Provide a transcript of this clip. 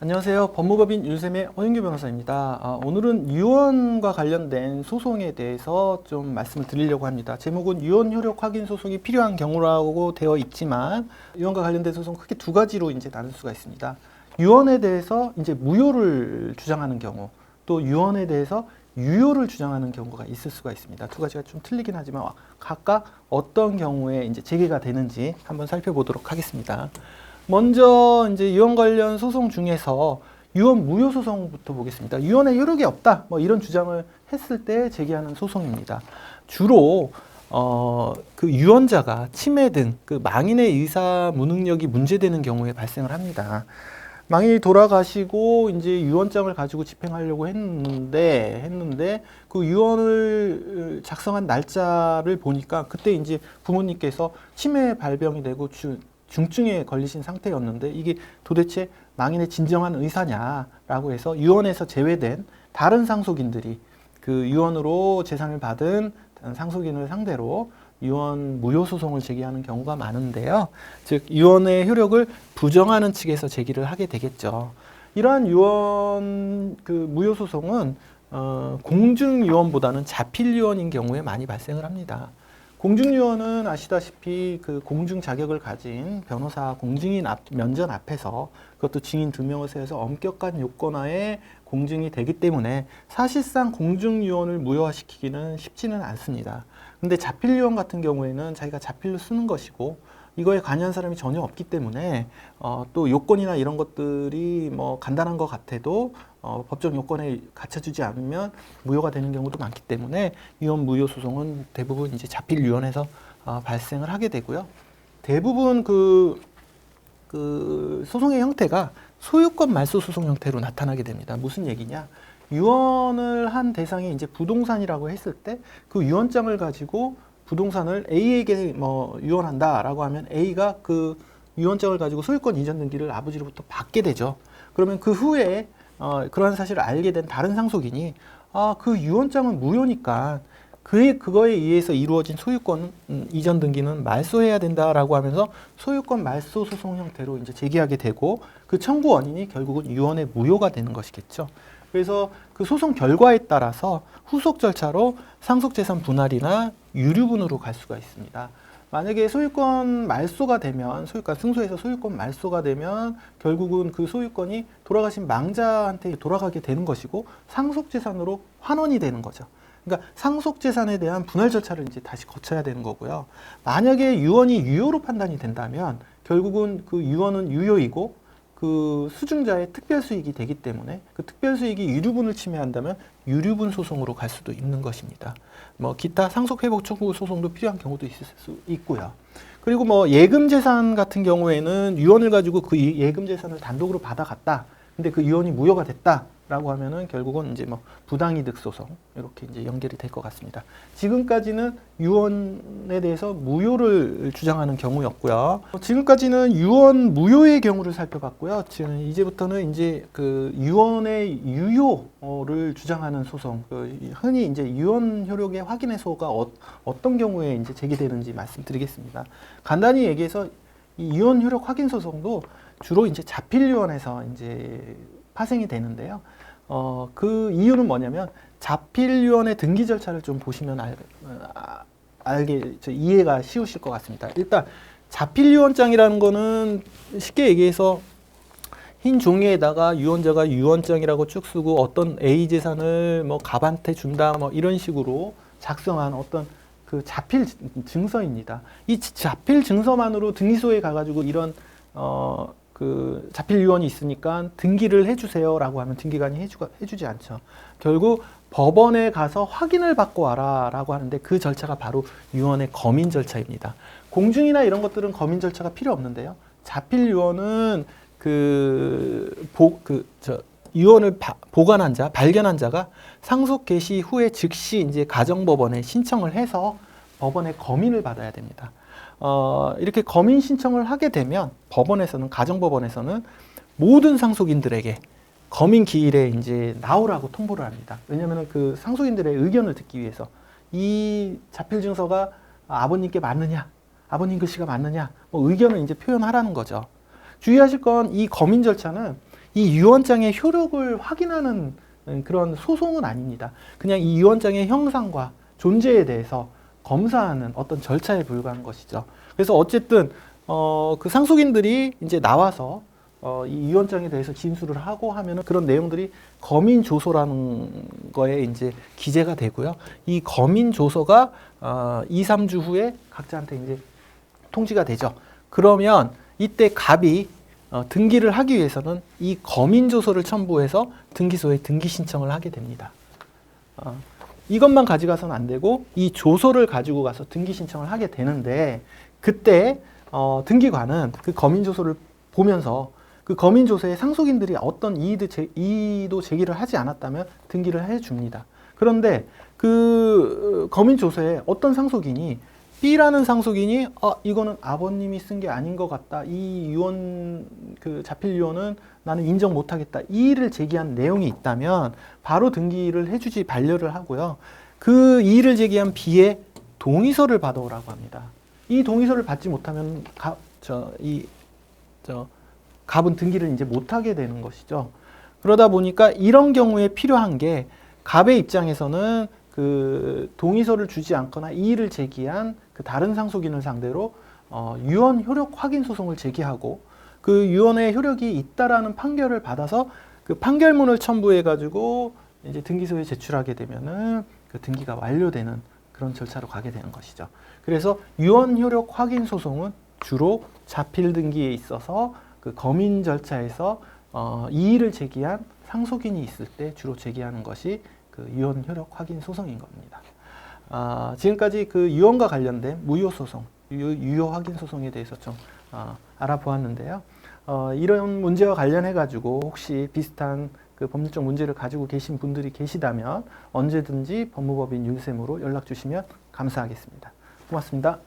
안녕하세요. 법무법인 윤쌤의 허윤규 변호사입니다. 아, 오늘은 유언과 관련된 소송에 대해서 좀 말씀을 드리려고 합니다. 제목은 유언 효력 확인 소송이 필요한 경우라고 되어 있지만 유언과 관련된 소송 크게 두 가지로 이제 나눌 수가 있습니다. 유언에 대해서 이제 무효를 주장하는 경우, 또 유언에 대해서 유효를 주장하는 경우가 있을 수가 있습니다. 두 가지가 좀 틀리긴 하지만 각각 어떤 경우에 이제 제기가 되는지 한번 살펴보도록 하겠습니다. 먼저 이제 유언 관련 소송 중에서 유언 무효 소송부터 보겠습니다. 유언에 효력이 없다. 뭐 이런 주장을 했을 때 제기하는 소송입니다. 주로 어, 그 유언자가 치매 등그 망인의 의사 무능력이 문제되는 경우에 발생을 합니다. 망인이 돌아가시고 이제 유언장을 가지고 집행하려고 했는데 했는데 그 유언을 작성한 날짜를 보니까 그때 이제 부모님께서 치매 발병이 되고 주, 중증에 걸리신 상태였는데 이게 도대체 망인의 진정한 의사냐라고 해서 유언에서 제외된 다른 상속인들이 그 유언으로 재산을 받은 상속인을 상대로 유언 무효 소송을 제기하는 경우가 많은데요. 즉 유언의 효력을 부정하는 측에서 제기를 하게 되겠죠. 이러한 유언 그 무효 소송은 어, 공중 유언보다는 자필 유언인 경우에 많이 발생을 합니다. 공중유언은 아시다시피 그 공중 자격을 가진 변호사 공증인 앞, 면전 앞에서 그것도 증인 두 명을 세워서 엄격한 요건하에 공증이 되기 때문에 사실상 공중유언을 무효화시키기는 쉽지는 않습니다. 근데 자필유언 같은 경우에는 자기가 자필로 쓰는 것이고 이거에 관여한 사람이 전혀 없기 때문에 어, 또 요건이나 이런 것들이 뭐 간단한 것 같아도 어, 법적 요건에 갖춰주지 않으면 무효가 되는 경우도 많기 때문에 유언 무효 소송은 대부분 이제 자필 유언에서 어, 발생을 하게 되고요. 대부분 그, 그 소송의 형태가 소유권 말소 소송 형태로 나타나게 됩니다. 무슨 얘기냐? 유언을 한 대상이 이제 부동산이라고 했을 때 그 유언장을 가지고 부동산을 A에게 뭐 유언한다라고 하면 A가 그 유언장을 가지고 소유권 이전 등기를 아버지로부터 받게 되죠. 그러면 그 후에 어, 그러한 사실을 알게 된 다른 상속인이 아, 그 유언장은 무효니까 그 그거에 의해서 이루어진 소유권 음, 이전 등기는 말소해야 된다라고 하면서 소유권 말소 소송 형태로 이제 제기하게 되고 그 청구 원인이 결국은 유언의 무효가 되는 것이겠죠. 그래서 그 소송 결과에 따라서 후속 절차로 상속재산 분할이나 유류분으로 갈 수가 있습니다. 만약에 소유권 말소가 되면 소유권 승소해서 소유권 말소가 되면 결국은 그 소유권이 돌아가신 망자한테 돌아가게 되는 것이고 상속재산으로 환원이 되는 거죠. 그러니까 상속재산에 대한 분할 절차를 이제 다시 거쳐야 되는 거고요. 만약에 유언이 유효로 판단이 된다면 결국은 그 유언은 유효이고 그 수증자의 특별 수익이 되기 때문에 그 특별 수익이 유류분을 침해한다면 유류분 소송으로 갈 수도 있는 것입니다. 뭐 기타 상속 회복 청구 소송도 필요한 경우도 있을 수 있고요. 그리고 뭐 예금 재산 같은 경우에는 유언을 가지고 그 예금 재산을 단독으로 받아갔다. 근데 그 유언이 무효가 됐다. 라고 하면은 결국은 이제 뭐 부당이득 소송 이렇게 이제 연결이 될 것 같습니다. 지금까지는 유언에 대해서 무효를 주장하는 경우였고요. 지금까지는 유언 무효의 경우를 살펴봤고요. 지금 이제부터는 이제 그 유언의 유효를 주장하는 소송, 그 흔히 이제 유언 효력의 확인 해소가 어, 어떤 경우에 이제 제기되는지 말씀드리겠습니다. 간단히 얘기해서 이 유언 효력 확인 소송도 주로 이제 자필 유언에서 이제 파생이 되는데요. 어, 그 이유는 뭐냐면 자필위원회 등기 절차를 좀 보시면 알, 아, 알게 이해가 쉬우실 것 같습니다. 일단 자필유언장이라는 거는 쉽게 얘기해서 흰 종이에다가 유언자가 유언장이라고 쭉 쓰고 어떤 A 재산을 뭐 갑한테 준다 뭐 이런 식으로 작성한 어떤 그 자필 증서입니다. 이 자필 증서만으로 등기소에 가가지고 이런 어, 그 자필 유언이 있으니까 등기를 해주세요라고 하면 등기관이 해주, 해주지 않죠. 결국 법원에 가서 확인을 받고 와라라고 하는데 그 절차가 바로 유언의 검인 절차입니다. 공증이나 이런 것들은 검인 절차가 필요 없는데요. 자필 유언은 그, 보, 그, 저, 유언을 바, 보관한 자, 발견한 자가 상속 개시 후에 즉시 이제 가정법원에 신청을 해서 법원의 검인을 받아야 됩니다. 어, 이렇게 검인 신청을 하게 되면 법원에서는 가정법원에서는 모든 상속인들에게 검인 기일에 이제 나오라고 통보를 합니다. 왜냐하면 그 상속인들의 의견을 듣기 위해서 이 자필 증서가 아버님께 맞느냐, 아버님 글씨가 맞느냐, 뭐 의견을 이제 표현하라는 거죠. 주의하실 건 이 검인 절차는 이 유언장의 효력을 확인하는 음, 그런 소송은 아닙니다. 그냥 이 유언장의 형상과 존재에 대해서 검사하는 어떤 절차에 불과한 것이죠. 그래서 어쨌든 어, 그 상속인들이 이제 나와서 어, 이 유언장에 대해서 진술을 하고 하면은 그런 내용들이 거민 조서라는 거에 이제 기재가 되고요. 이 거민 조서가 어, 2, 3주 후에 각자한테 이제 통지가 되죠. 그러면 이때 갑이 어, 등기를 하기 위해서는 이 거민 조서를 첨부해서 등기소에 등기 신청을 하게 됩니다. 어, 이것만 가져가서는 안 되고 이 조서를 가지고 가서 등기 신청을 하게 되는데 그때 어, 등기관은 그 거민 조서를 보면서 그 거민 조서에 상속인들이 어떤 이의도, 제, 이의도 제기를 하지 않았다면 등기를 해줍니다. 그런데 그 어, 거민 조서에 어떤 상속인이 B라는 상속인이 아 이거는 아버님이 쓴 게 아닌 것 같다. 이 유언 그 자필 유언은 나는 인정 못하겠다. 이의를 제기한 내용이 있다면 바로 등기를 해주지 반려를 하고요. 그 이의를 제기한 B의 동의서를 받아오라고 합니다. 이 동의서를 받지 못하면 저이 저 갑은 등기를 이제 못하게 되는 것이죠. 그러다 보니까 이런 경우에 필요한 게 갑의 입장에서는 그 동의서를 주지 않거나 이의를 제기한 그 다른 상속인을 상대로 어, 유언 효력 확인 소송을 제기하고 그 유언의 효력이 있다라는 판결을 받아서 그 판결문을 첨부해 가지고 이제 등기소에 제출하게 되면은 그 등기가 완료되는 그런 절차로 가게 되는 것이죠. 그래서 유언 효력 확인 소송은 주로 자필 등기에 있어서 그 검인 절차에서 어, 이의를 제기한 상속인이 있을 때 주로 제기하는 것이 그 유언 효력 확인 소송인 겁니다. 아, 지금까지 그 유언과 관련된 무효 소송, 유, 유효 확인 소송에 대해서 좀 어, 알아보았는데요. 어, 이런 문제와 관련해 가지고 혹시 비슷한 그 법률적 문제를 가지고 계신 분들이 계시다면 언제든지 법무법인 윤쌤으로 연락 주시면 감사하겠습니다. 고맙습니다.